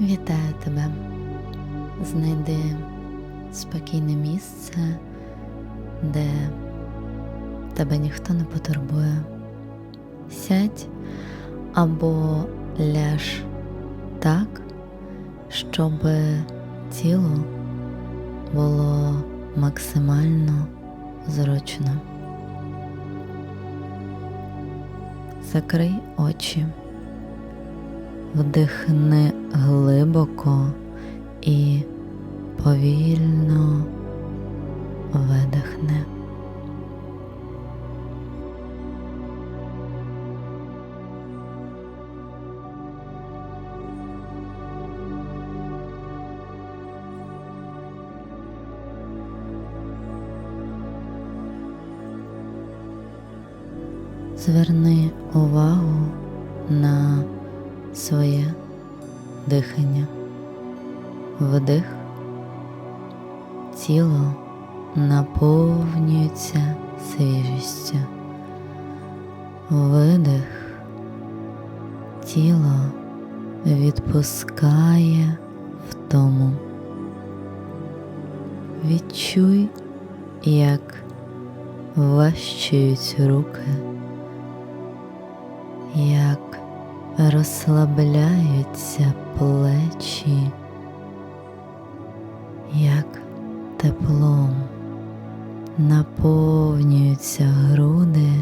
Вітаю тебе. Знайди спокійне місце, де тебе ніхто не потурбує. Сядь або ляж так, щоб тіло було максимально зручно. Закрий очі, вдихни глибоко і повільно видихни. Зверни увагу на Вдих, тіло наповнюється свіжістю. Видих, тіло відпускає втому. Відчуй, як ващують руки як розслабляються плечі, теплом наповнюються груди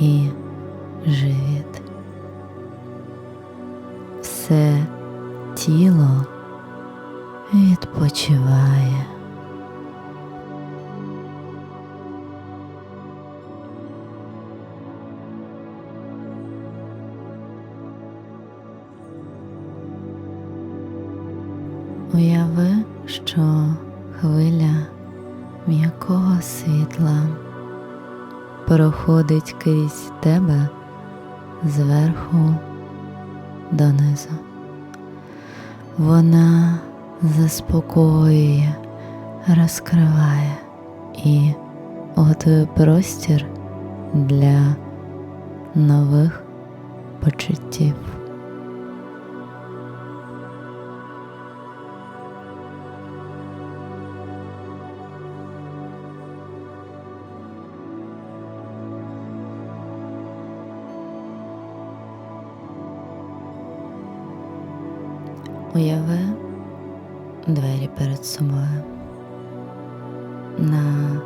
і живіт. Все тіло відпочиває. М'якого світла проходить крізь тебе зверху донизу. Вона заспокоює, розкриває і готує простір для нових почуттів. Уяви двері перед собою. На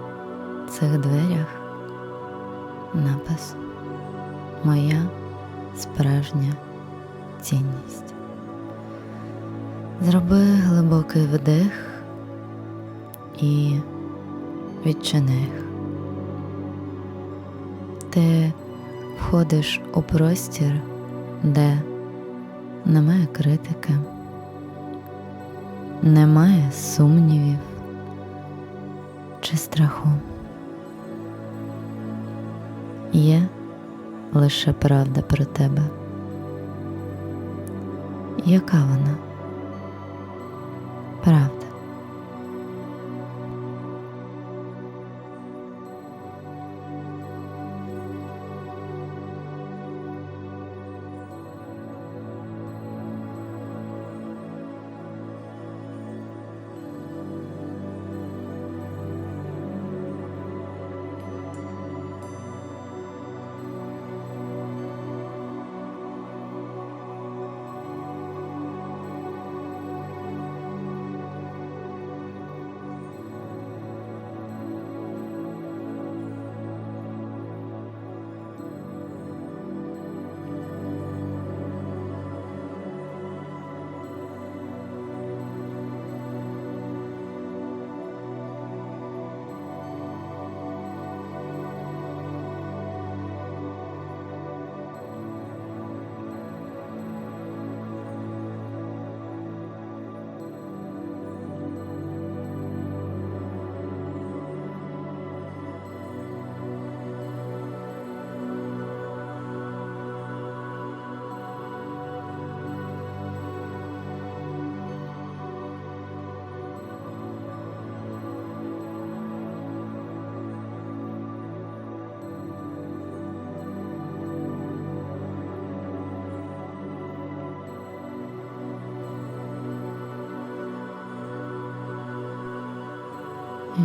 цих дверях напис Моя справжня цінність. Зроби глибокий вдих і відчини їх. Ти входиш у простір, де немає критики немає сумнівів чи страху. Є лише правда про тебе. Яка вона? Правда.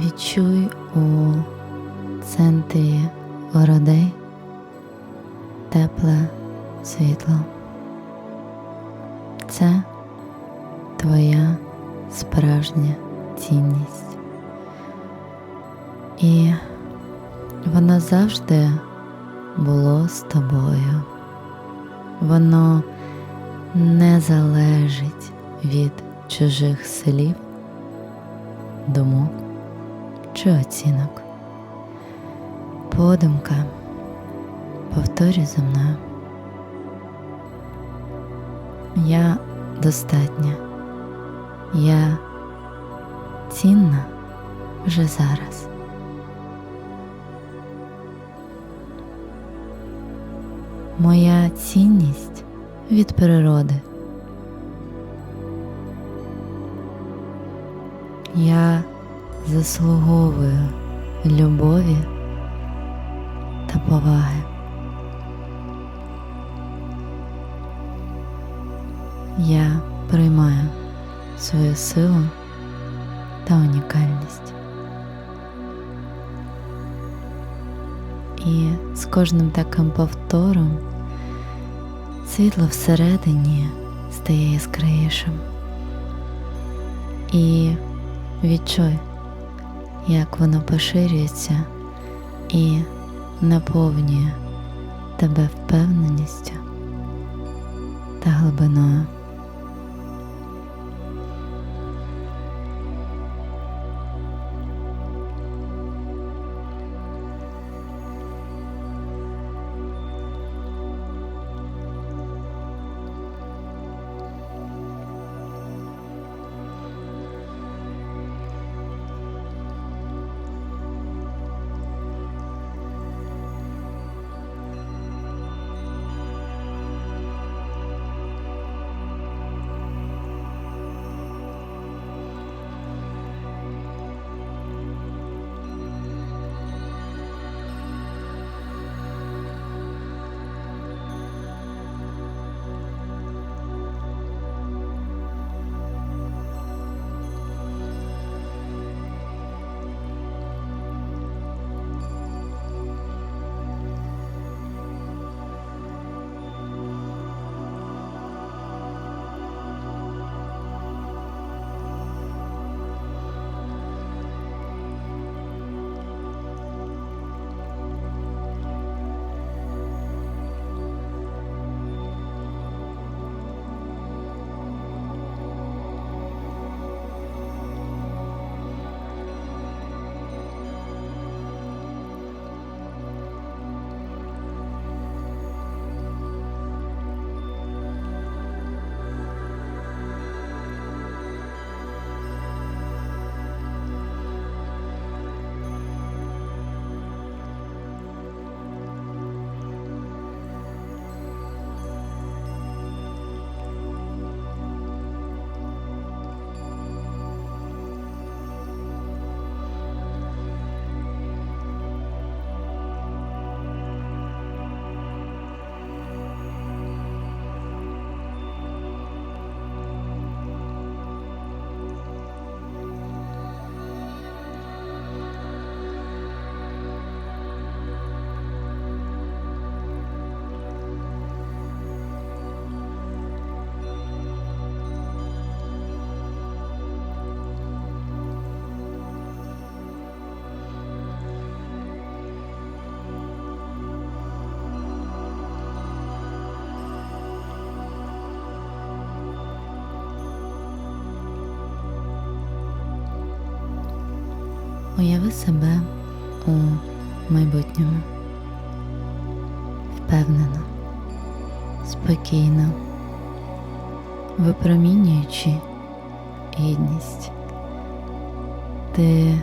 Відчуй у центрі грудей тепле світло. Це твоя справжня цінність. І воно завжди було з тобою. Воно не залежить від чужих слів, думок чи оцінок. Подумка, повторюй за мною. Я достатня, я цінна вже зараз. Моя цінність від природи. Я заслуговую любові та поваги. Я приймаю свою силу та унікальність. І з кожним таким повтором світло всередині стає яскравішим. І відчуй, як воно поширюється і наповнює тебе впевненістю та глибиною. Уяви себе у майбутньому. Впевнено, спокійно, випромінюючи гідність. Ти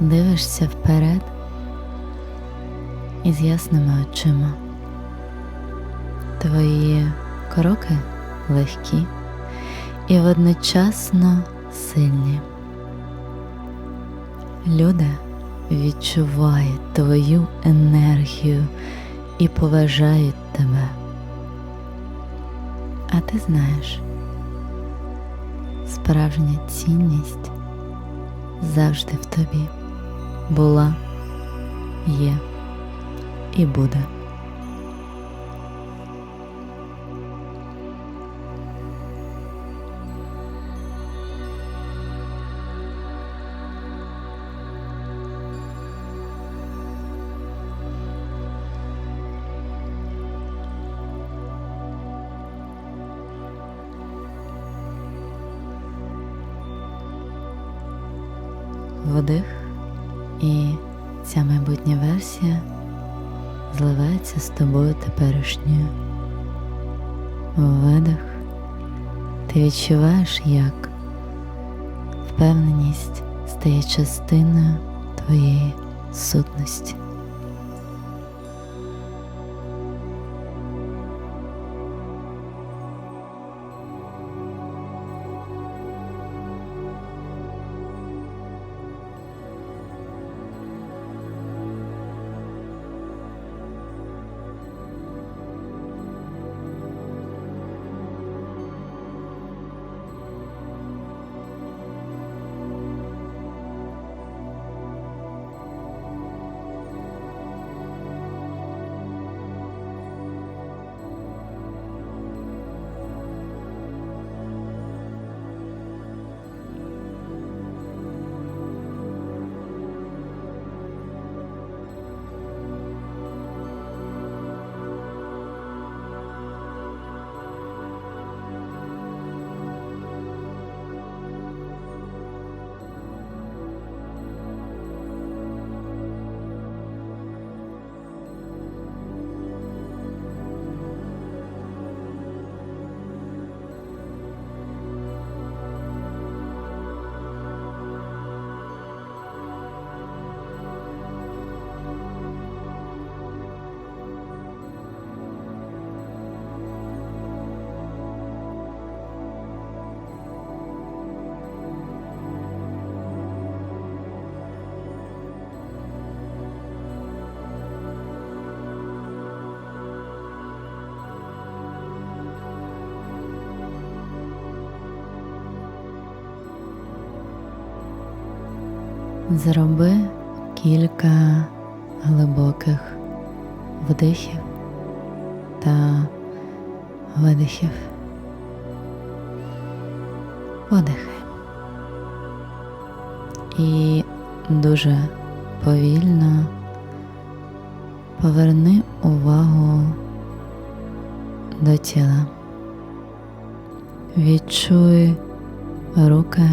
дивишся вперед із ясними очима. Твої кроки легкі і водночасно сильні. Люди відчувають твою енергію і поважають тебе. А ти знаєш, справжня цінність завжди в тобі була, є і буде. Теперішньою. Видих. Ти відчуваєш, як впевненість стає частиною твоєї сутності. Зроби кілька глибоких вдихів та видихів. Подихай. І дуже повільно поверни увагу до тіла. Відчуй руки,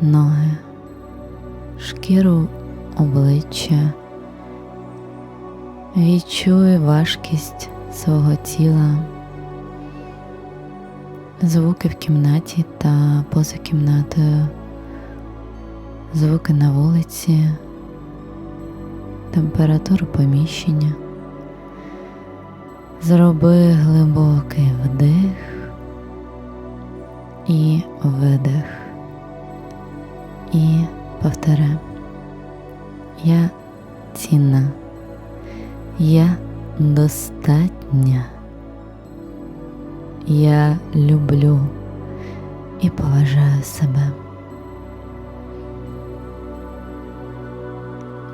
ноги, шкіру обличчя. Відчуй важкість свого тіла, звуки в кімнаті та поза кімнатою, звуки на вулиці, температуру поміщення. Зроби глибокий вдих і видих. І повторяй. Я цінна. Я достатня. Я люблю і поважаю себе.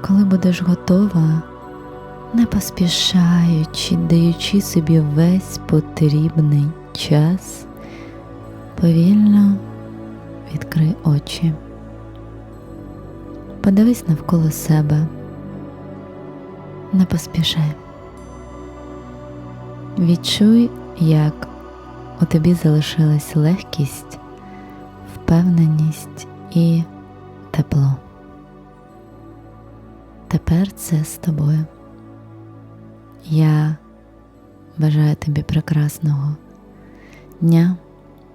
Коли будеш готова, не поспішаючи, даючи собі весь потрібний час, повільно відкрий очі. Подивись навколо себе, не поспішай. Відчуй, як у тобі залишилась легкість, впевненість і тепло. Тепер це з тобою. Я бажаю тобі прекрасного дня,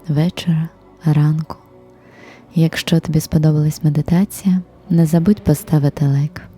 вечора, ранку. Якщо тобі сподобалась медитація, не забудь поставити лайк.